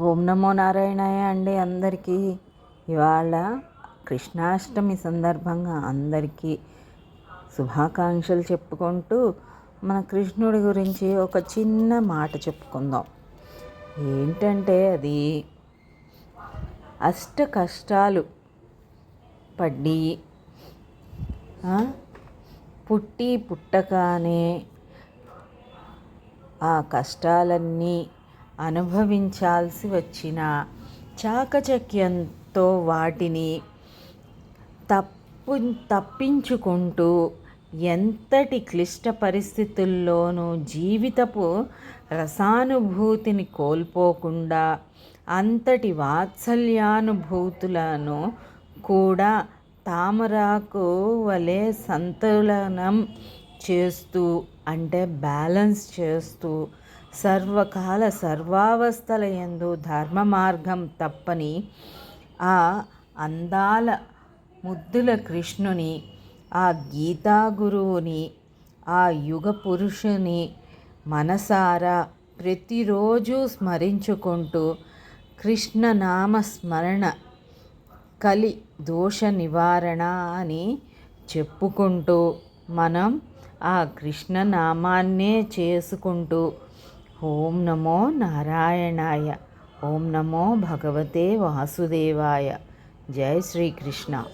ఓం నమో నారాయణాయ అండి అందరికీ. ఇవాళ కృష్ణాష్టమి సందర్భంగా అందరికీ శుభాకాంక్షలు చెప్పుకుంటూ మన కృష్ణుడి గురించి ఒక చిన్న మాట చెప్పుకుందాం. ఏంటంటే అది అష్ట కష్టాలు పడి పుట్టి పుట్టగానే ఆ కష్టాలన్నీ అనుభవించాల్సి వచ్చిన చాకచక్యంతో వాటిని తప్పు తప్పించుకుంటూ ఎంతటి క్లిష్ట పరిస్థితుల్లోనూ జీవితపు రసానుభూతిని కోల్పోకుండా అంతటి వాత్సల్యానుభూతులను కూడా తామరాకు వలె సంతులనం చేస్తూ అంటే బ్యాలెన్స్ చేస్తూ సర్వకాల సర్వావస్థల యందు ధర్మ మార్గం తప్పని ఆ అందాల ముద్దుల కృష్ణుని ఆ గీతా గురువుని ఆ యుగ పురుషుని మనసారా ప్రతిరోజు స్మరించుకుంటూ కృష్ణనామ స్మరణ కలి దోష నివారణ అని చెప్పుకుంటూ మనం ఆ కృష్ణనామాన్నే చేసుకుంటూ ఓం నమో నారాయణాయ. ఓం నమో భగవతే వాసుదేవాయ. జై శ్రీకృష్ణ.